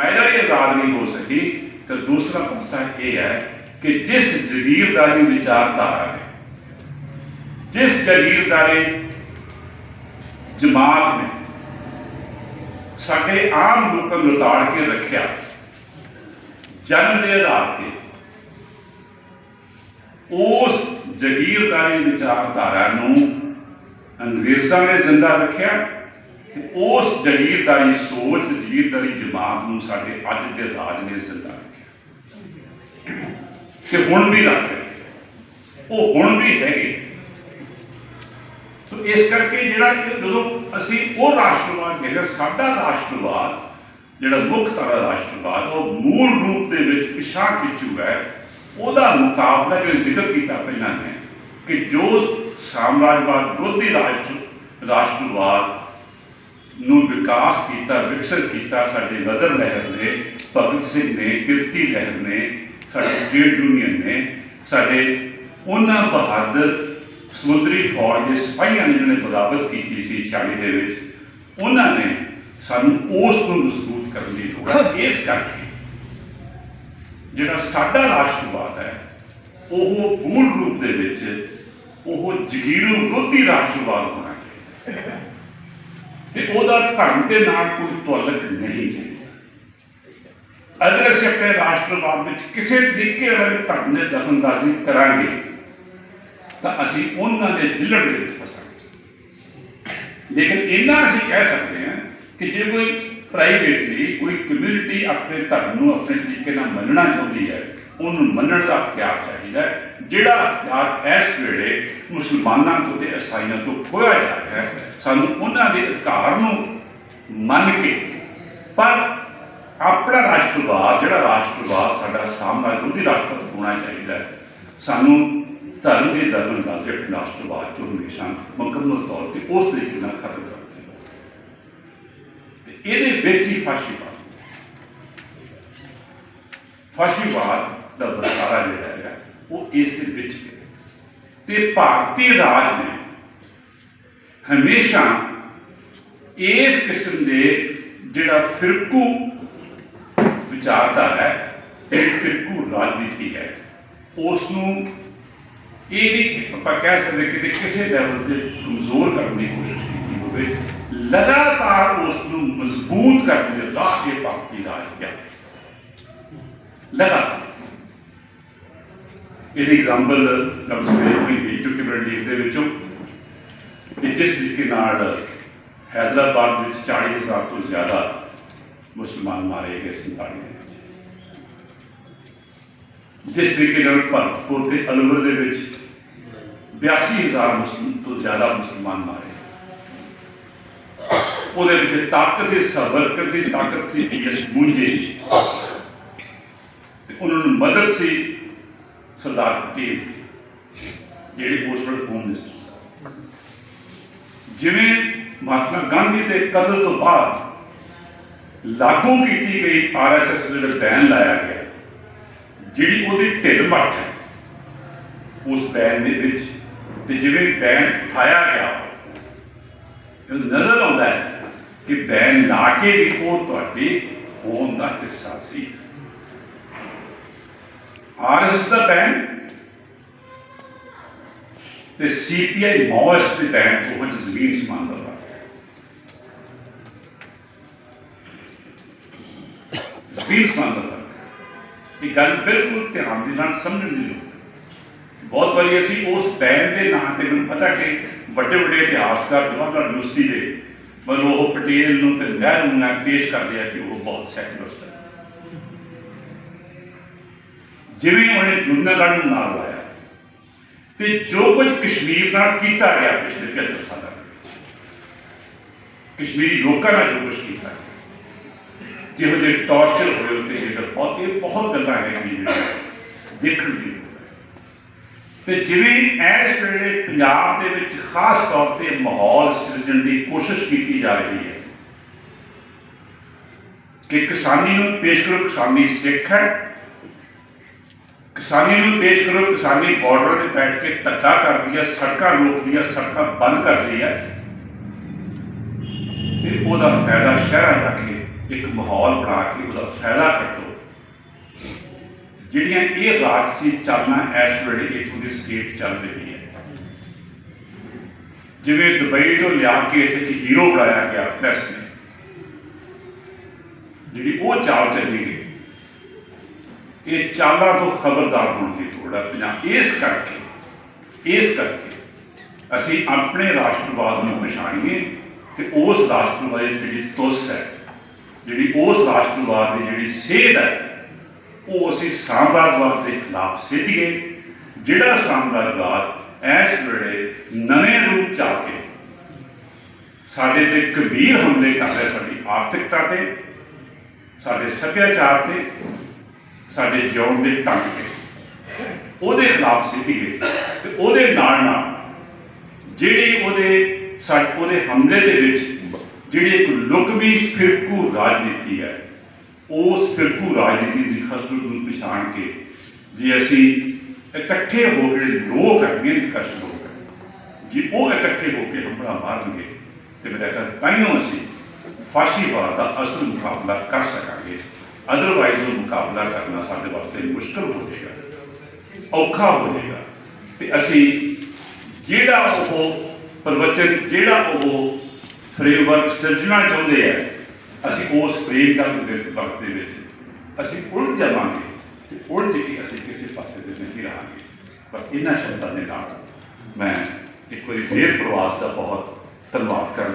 ਸਰਮਾਇਦਾਰੀ ਆਜ਼ਾਦ ਨਹੀਂ ਹੋ ਸਕੀ, ਤਾਂ ਦੂਸਰਾ ਪਾਸਾ ਇਹ ਹੈ ਕਿ ਜਿਸ ਜ਼ਗੀਰਦਾਰੀ ਵਿਚਾਰਧਾਰਾ ਨੇ ਜਿਸ ਜ਼ਗੀਰਦਾਰੀ ਜਮਾਤ ਨੇ ਸਾਡੇ ਆਮ ਲੋਕਾਂ ਨੂੰ ਤਾੜ ਕੇ ਰੱਖਿਆ, ਜਨਮ ਦੇ ਆਧਾਰ ਤੇ, ਉਸ ਜ਼ਗੀਰਦਾਰੀ ਵਿਚਾਰਧਾਰਾ ਨੂੰ ਅੰਗਰੇਜ਼ਾਂ ਨੇ ਜ਼ਿੰਦਾ ਰੱਖਿਆ ਤੇ ਉਸ ਜ਼ਗੀਰਦਾਰੀ ਸੋਚ ਤੇ ਜ਼ਗੀਰਦਾਰੀ ਜਮਾਤ ਨੂੰ ਸਾਡੇ ਅੱਜ ਦੇ ਰਾਜ ਨੇ ਜ਼ਿੰਦਾ ਰੱਖਿਆ। ਕਿ ਹੁਣ ਵੀ ਰੱਖ ਰਹੇ ਉਹ ਹੁਣ ਵੀ ਹੈਗੇ ਸੋ ਇਸ ਕਰਕੇ ਜਿਹੜਾ ਜਦੋਂ ਅਸੀਂ ਉਹ ਰਾਸ਼ਟਰਵਾਦ ਜਿਹੜਾ ਸਾਡਾ ਰਾਸ਼ਟਰਵਾਦ, ਜਿਹੜਾ ਮੁੱਖ ਤਰ੍ਹਾਂ ਰਾਸ਼ਟਰਵਾਦ, ਉਹ ਮੂਲ ਰੂਪ ਦੇ ਵਿੱਚ ਪਿਛਾਂ ਖਿੱਚੂ ਹੈ, ਉਹਦਾ ਮੁਕਾਬਲਾ ਜੋ ਜ਼ਿਕਰ ਕੀਤਾ ਪਹਿਲਾਂ ਨੇ ਕਿ ਜੋ ਸਾਮਰਾਜਵਾਦ ਵਿਰੋਧੀ ਰਾਸ਼ਟਰ ਰਾਸ਼ਟਰਵਾਦ ਨੂੰ ਵਿਕਾਸ ਕੀਤਾ, ਵਿਕਸਿਤ ਕੀਤਾ, ਸਾਡੇ ਨਦਰ ਲਹਿਰ ਨੇ, ਭਗਤ ਸਿੰਘ ਨੇ, ਕਿਰਤੀ ਲਹਿਰ ਨੇ, ਸਾਡੇ ਟ੍ਰੇਡ ਯੂਨੀਅਨ ਨੇ, ਸਾਡੇ ਉਹਨਾਂ ਬਹਾਦਰ ਸਮੁੰਦਰੀ ਫੌਜ ਦੇ ਸਿਪਾਹੀਆਂ ਨੇ ਜਿਹਨੇ ਬਗਾਵਤ ਕੀਤੀ ਸੀ 46 ਦੇ ਵਿੱਚ, ਉਹਨਾਂ ਨੇ ਸਾਨੂੰ ਉਸ ਨੂੰ ਮਜ਼ਬੂਤ ਕਰਨ ਦੀ ਲੋੜ ਹੈ। ਇਸ ਕਰਕੇ ਜਿਹੜਾ ਸਾਡਾ ਰਾਸ਼ਟਰਵਾਦ ਹੈ, ਉਹ ਮੂਲ ਰੂਪ ਦੇ ਵਿੱਚ ਉਹ ਜਗੀਰੂ ਵਿਰੋਧੀ ਰਾਸ਼ਟਰਵਾਦ ਹੋਣਾ ਚਾਹੀਦਾ ਤੇ ਉਹਦਾ ਧਰਮ ਦੇ ਨਾਲ ਕੋਈ ਤੁਅਲਕ ਨਹੀਂ ਹੈ। ਅਗਰ ਅਸੀਂ ਆਪਣੇ ਰਾਸ਼ਟਰਵਾਦ ਵਿੱਚ ਕਿਸੇ ਤਰੀਕੇ ਨਾਲ ਧਰਮ ਦੇ ਦਖਲਅੰਦਾਜ਼ੀ ਕਰਾਂਗੇ, ਤਾਂ ਅਸੀਂ ਉਹਨਾਂ ਦੇ ਜਿਲੜ ਦੇ ਵਿੱਚ ਫਸਾਂਗੇ। ਲੇਕਿਨ ਇੰਨਾ ਅਸੀਂ ਕਹਿ ਸਕਦੇ ਹਾਂ ਕਿ ਜੇ ਕੋਈ ਪ੍ਰਾਈਵੇਟਲੀ ਕੋਈ ਕਮਿਊਨਿਟੀ ਆਪਣੇ ਧਰਮ ਨੂੰ ਆਪਣੇ ਤਰੀਕੇ ਨਾਲ ਮੰਨਣਾ ਚਾਹੁੰਦੀ ਹੈ, ਉਹਨੂੰ ਮੰਨਣ ਦਾ ਅਖਤਿਆਰ ਚਾਹੀਦਾ ਹੈ ਜਿਹੜਾ ਅਖਤਿਆਰ ਇਸ ਵੇਲੇ ਮੁਸਲਮਾਨਾਂ ਤੋਂ ਤੇ ਇਸਾਈਆਂ ਤੋਂ ਖੋਇਆ ਜਾ ਰਿਹਾ ਹੈ, ਸਾਨੂੰ ਉਹਨਾਂ ਦੇ ਅਧਿਕਾਰ ਨੂੰ ਮੰਨ ਕੇ, ਪਰ ਆਪਣਾ ਰਾਸ਼ਟਰਵਾਦ, ਜਿਹੜਾ ਰਾਸ਼ਟਰਵਾਦ ਸਾਡਾ ਸਾਹਮਣਾ ਵਿਰੋਧੀ ਰਾਸ਼ਟਰਵਾਦ ਹੋਣਾ ਚਾਹੀਦਾ ਹੈ। ਸਾਨੂੰ ਧਰਮ ਦੇ ਦਖਲਅੰਦਾਜ਼ੀ ਆਪਣੇ ਰਾਸ਼ਟਰਵਾਦ ਚੋਂ ਹਮੇਸ਼ਾ ਮੁਕੰਮਲ ਤੌਰ ਤੇ ਉਸ ਤਰੀਕੇ ਨਾਲ ਖਤਮ ਕਰ ਤੇ ਇਹਦੇ ਵਿੱਚ ਹੀ ਫਾਸ਼ੀਵਾਦ। ਫਾਸ਼ੀਵਾਦ ਦਾ ਵਰਤਾਰਾ ਜਿਹੜਾ ਹੈਗਾ ਉਹ ਇਸ ਦੇ ਵਿੱਚ ਹੈ। ਤੇ ਭਾਰਤੀ ਰਾਜ ਨੇ ਹਮੇਸ਼ਾ ਇਸ ਕਿਸਮ ਦੇ ਜਿਹੜਾ ਫਿਰਕੂ ਵਿਚਾਰਧਾਰਾ ਹੈ ਤੇ ਫਿਰਕੂ ਰਾਜਨੀਤੀ ਹੈ ਉਸ ਨੂੰ ਇਹ ਨਹੀਂ ਆਪਾਂ ਕਹਿ ਸਕਦੇ ਕਿ ਕਿਸੇ ਲੈਵਲ ਤੇ ਕਮਜ਼ੋਰ ਕਰਨ ਦੀ ਕੋਸ਼ਿਸ਼ ਕੀਤੀ ਹੋਵੇ, ਲਗਾਤਾਰ ਉਸ ਨੂੰ ਮਜ਼ਬੂਤ ਕਰਨ ਦੇ ਰਾਹ ਇਹ ਭਾਰਤੀ ਰਾਜ ਗਿਆ। ਲਗਾਤਾਰ। ਇਹਦੀ ਐਗਜ਼ਾਮਪਲ ਲਮਸਪੇ ਵੀ ਦੇ ਚੁੱਕੇ ਬੜੇ ਲੀਗ ਦੇ ਵਿੱਚੋਂ ਕਿ ਜਿਸ ਤਰੀਕੇ ਨਾਲ ਹੈਦਰਾਬਾਦ ਵਿੱਚ 40000 ਤੋਂ ਜ਼ਿਆਦਾ ਮੁਸਲਮਾਨ ਮਾਰੇ ਗਏ 47 ਦੇ ਵਿੱਚ। ਜਿਸ ਤਰੀਕੇ ਨਾਲ ਭਰਤਪੁਰ ਤੇ ਅਲਵਰ ਦੇ ਵਿੱਚ 82000 ਮੁਸਲਿਮ ਤੋਂ ਜ਼ਿਆਦਾ ਮੁਸਲਮਾਨ ਮਾਰੇ ਉਹਦੇ ਵਿੱਚ ਤਾਕਤ ਸੀ ਸਬਰ ਦੀ ਤਾਕਤ ਸੀ ਯਸ ਮੁੰਜੇ ਤੇ ਉਹਨਾਂ ਨੂੰ ਮਦਦ ਸੀ ਸਰਦਾਰ ਪਟੇਲ, ਜਿਹੜੇ ਉਸ ਹੋਮ ਮਿਨਿਸਟਰ ਸਨ। ਜਿਵੇਂ ਮਹਾਤਮਾ ਗਾਂਧੀ ਦੇ ਕਤਲ ਤੋਂ ਬਾਅਦ ਲਾਗੂ ਕੀਤੀ ਗਈ ਆਰਐਸਐਸ ਦੇ ਜਿਹੜਾ ਬੈਨ ਲਾਇਆ ਗਿਆ, ਜਿਹੜੀ ਉਹਦੀ ਢਿੱਲ ਮੱਠ ਹੈ, ਉਸ ਬੈਨ ਦੇ ਵਿੱਚ, ਤੇ ਜਿਵੇਂ ਬੈਨ ਉਠਾਇਆ ਗਿਆ ਇਹ ਨਜ਼ਰ ਆਉਂਦਾ ਹੈ ਕਿ ਬੈਨ ਲਾ ਕੇ ਵੀ ਉਹ ਤੁਹਾਡੇ ਹੋਣ ਦਾ ਹਿੱਸਾ ਸੀ। ਆਰਐਸਐਸ ਦਾ ਬੈਨ ਤੇ ਸੀਪੀਆਈ ਮਾਓਇਸਟ ਦੇ ਬੈਨ ਤੋਂ ਕੁਝ ਜ਼ਮੀਨ ਸਮਾਨ ਦਾ ਵਾ ਜ਼ਮੀਨ ਫ਼ਰਕ ਇਹ ਗੱਲ ਬਿਲਕੁਲ ਧਿਆਨ ਦੇ ਨਾਲ ਸਮਝਣ ਦੀ ਲੋੜ ਬਹੁਤ ਵਾਰੀ ਅਸੀਂ ਉਸ ਬੈਨ ਦੇ ਨਾਂ ਤੇ ਮੈਨੂੰ ਪਤਾ ਕਿ ਵੱਡੇ ਵੱਡੇ ਇਤਿਹਾਸਕਾਰ ਜਵਾਹਰ ਲਾਲ ਯੂਨੀਵਰਸਿਟੀ ਦੇ ਮਤਲਬ ਉਹ ਪਟੇਲ ਨੂੰ ਤੇ ਨਹਿਰੂ ਨੂੰ ਐਂ ਪੇਸ਼ ਕਰਦੇ ਆ ਕਿ ਉਹ ਬਹੁਤ ਸੈਕੂਲਰ ਸਨ ਜਿਵੇਂ ਉਹਨੇ ਜੁਨਗੜ੍ਹ ਨੂੰ ਨਾਲ ਲਾਇਆ। ਤੇ ਜੋ ਕੁਝ ਕਸ਼ਮੀਰ ਨਾਲ ਕੀਤਾ ਗਿਆ ਪਿਛਲੇ 75 ਸਾਲਾਂ ਵਿੱਚ। ਕਸ਼ਮੀਰੀ ਲੋਕਾਂ ਨਾਲ ਜੋ ਕੁਝ ਕੀਤਾ ਗਿਆ, ਜਿਹੋ ਜਿਹੇ ਟੌਰਚਰ ਹੋਏ ਉੱਥੇ ਜਿਹੜਾ ਬਹੁਤ ਇਹ ਬਹੁਤ ਗੱਲਾਂ ਹੈ ਜਿਹੜੀਆਂ ਦੇਖਣ ਦੀ ਲੋੜ ਹੈ। ਤੇ ਜਿਵੇਂ ਇਸ ਵੇਲੇ ਪੰਜਾਬ ਦੇ ਵਿੱਚ ਖਾਸ ਤੌਰ ਤੇ ਮਾਹੌਲ ਸਿਰਜਣ ਦੀ ਕੋਸ਼ਿਸ਼ ਕੀਤੀ ਜਾ ਰਹੀ ਹੈ ਕਿ ਕਿਸਾਨੀ ਨੂੰ ਪੇਸ਼ ਕਰੋ ਕਿਸਾਨੀ ਸਿੱਖ ਹੈ। ਕਿਸਾਨੀ ਨੂੰ ਪੇਸ਼ ਕਰੋ, ਕਿਸਾਨੀ ਬਾਰਡਰ ਤੇ ਬੈਠ ਕੇ ਧੱਕਾ ਕਰਦੀ ਹੈ ਸੜਕਾਂ ਰੋਕਦੀ ਹੈ ਸੜਕਾਂ ਬੰਦ ਕਰਦੀ ਹੈ ਤੇ ਉਹਦਾ ਫਾਇਦਾ ਸ਼ਹਿਰਾਂ ਜਾ ਕੇ ਇੱਕ ਮਾਹੌਲ ਬਣਾ ਕੇ ਉਹਦਾ ਫਾਇਦਾ ਕੱਢੋ ਜਿਹੜੀਆਂ ਇਹ ਰਾਜਸੀ ਚੱਲਣਾ ਇਸ ਵੇਲੇ ਇੱਥੋਂ ਦੀ ਸਟੇਟ ਚੱਲ ਰਹੀ ਹੈ। ਜਿਵੇਂ ਦੁਬਈ ਤੋਂ ਲਿਆ ਕੇ ਇੱਥੇ ਇੱਕ ਹੀਰੋ ਬਣਾਇਆ ਗਿਆ ਪ੍ਰੈਸ ਨੇ ਜਿਹੜੀ ਉਹ ਚਾਲ ਚੱਲੀ ਗਈ। ਇਹ ਚਾਲਾਂ ਤੋਂ ਖਬਰਦਾਰ ਹੋਣਗੇ ਦੀ ਥੋੜਾ ਪੰਜਾਬ ਇਸ ਕਰਕੇ ਇਸ ਕਰਕੇ ਅਸੀਂ ਆਪਣੇ ਰਾਸ਼ਟਰਵਾਦ ਨੂੰ ਪਛਾਣੀਏ ਤੇ ਉਸ ਰਾਸ਼ਟਰਵਾਦ ਦੀ ਜਿਹੜੀ ਤੁਸ ਹੈ, ਜਿਹੜੀ ਉਸ ਰਾਸ਼ਟਰਵਾਦ ਦੀ ਜਿਹੜੀ ਸੇਧ ਹੈ, ਉਹ ਅਸੀਂ ਸਾਮਰਾਜਵਾਦ ਦੇ ਖਿਲਾਫ ਸਿੱਧੀਏ। ਜਿਹੜਾ ਸਾਮਰਾਜਵਾਦ ਇਸ ਵੇਲੇ ਨਵੇਂ ਰੂਪ ਚ ਆ ਕੇ ਸਾਡੇ ਤੇ ਗੰਭੀਰ ਹਮਲੇ ਕਰ ਰਿਹਾ ਸਾਡੀ ਆਰਥਿਕਤਾ ਤੇ, ਸਾਡੇ ਸੱਭਿਆਚਾਰ ਤੇ ਸਾਡੇ ਜਿਉਣ ਦੇ ਢੰਗ ਤੇ। ਉਹਦੇ ਖਿਲਾਫ ਸਿੱਧੀਏ ਤੇ ਉਹਦੇ ਨਾਲ ਨਾਲ ਜਿਹੜੀ ਉਹਦੇ ਸਾ ਉਹਦੇ ਹਮਲੇ ਦੇ ਵਿੱਚ ਜਿਹੜੀ ਇੱਕ ਲੁਕਵੀ ਫਿਰਕੂ ਰਾਜਨੀਤੀ ਹੈ, ਉਸ ਫਿਰਕੂ ਰਾਜਨੀਤੀ ਦੀ ਖਸੂਤ ਨੂੰ ਪਛਾਣ ਕੇ ਜੇ ਅਸੀਂ ਇਕੱਠੇ ਹੋ ਕੇ ਜਿਹੜੇ ਲੋਕ ਹੈ ਮਿਹਨਤਕਸ਼ ਲੋਕ ਜੇ ਉਹ ਇਕੱਠੇ ਹੋ ਕੇ ਹਮਲਾ ਮਾਰਨਗੇ, ਤੇ ਮੇਰਾ ਖਿਆਲ ਤਾਈਓ ਅਸੀਂ ਫਾਸ਼ੀਵਾਦ ਦਾ ਅਸਲ ਮੁਕਾਬਲਾ ਕਰ ਸਕਾਂਗੇ। ਅਦਰਵਾਈਜ਼ ਉਹ ਮੁਕਾਬਲਾ ਕਰਨਾ ਸਾਡੇ ਵਾਸਤੇ ਮੁਸ਼ਕਲ ਹੋ ਜਾਏਗਾ। ਔਖਾ ਹੋ ਜਾਏਗਾ। ਤੇ ਅਸੀਂ ਜਿਹੜਾ ਉਹ ਪ੍ਰਵਚਨ, ਜਿਹੜਾ ਉਹ ਫਰੇਮਵਰਕ ਸਿਰਜਣਾ ਚਾਹੁੰਦੇ ਆ, ਅਸੀਂ ਉਸ ਫਰੇਮਵਰਕ ਦੇ ਵਕਤ ਦੇ ਵਿੱਚ ਅਸੀਂ ਉਲਝ ਜਾਵਾਂਗੇ ਤੇ ਉਲਝ ਕੇ ਅਸੀਂ ਕਿਸੇ ਪਾਸੇ 'ਤੇ ਨਹੀਂ ਰਹਾਂਗੇ। ਬਸ ਇਹਨਾਂ ਸ਼ਬਦਾਂ ਦੇ ਨਾਲ ਮੈਂ ਇੱਕ ਵਾਰੀ ਫੇਰ ਪ੍ਰਵਾਸ ਦਾ ਬਹੁਤ ਧੰਨਵਾਦ ਕਰਨਾ